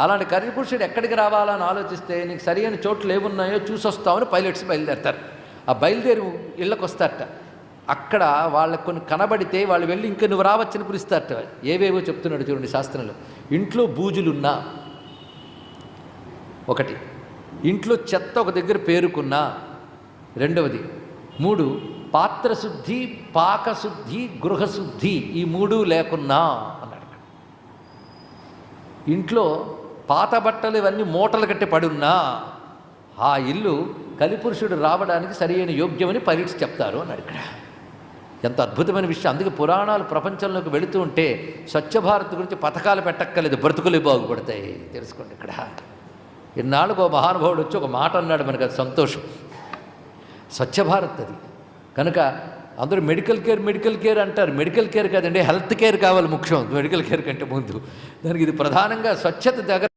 అలాంటి కరిపురుషుడు ఎక్కడికి రావాలని ఆలోచిస్తే నీకు సరైన చోట్లు ఏమున్నాయో చూసొస్తామని పైలట్స్ బయలుదేరతారు. ఆ బయలుదేరి ఇళ్ళకి వస్తారట అక్కడ వాళ్ళకు కొన్ని కనబడితే వాళ్ళు వెళ్ళి ఇంకా నువ్వు రావచ్చని పిలుస్తారట ఏవేవో చెప్తున్నాడు చూడండి శాస్త్రంలో. ఇంట్లో బూజులున్నా ఒకటి. ఇంట్లో చెత్త ఒక దగ్గర పేరుకున్నా రెండవది. మూడు పాత్రశుద్ధి పాకశుద్ధి గృహశుద్ధి ఈ మూడు లేకున్నా అన్నాడు ఇంట్లో పాత బట్టలు ఇవన్నీ మూటలు కట్టి పడున్నా ఆ ఇల్లు కలిపురుషుడు రావడానికి సరైన యోగ్యమని పరీక్ష చెప్తారు అన్నాడు ఇక్కడ. ఎంత అద్భుతమైన విషయం. అందుకే పురాణాలు ప్రపంచంలోకి వెళుతూ ఉంటే స్వచ్ఛ భారత్ గురించి పథకాలు పెట్టక్కర్లేదు బ్రతుకులే బాగుపడతాయి. తెలుసుకోండి ఇక్కడ. ఇన్నాళ్ళకు ఒక మహానుభావుడు వచ్చి ఒక మాట అన్నాడు మనకు అది సంతోషం. స్వచ్ఛ భారత్ అది. కనుక అందరూ మెడికల్ కేర్ మెడికల్ కేర్ అంటారు. మెడికల్ కేర్ కాదండి హెల్త్ కేర్ కావాలి ముఖ్యం. మెడికల్ కేర్ కంటే ముందు. దానికి ఇది ప్రధానంగా స్వచ్ఛత దగ్గర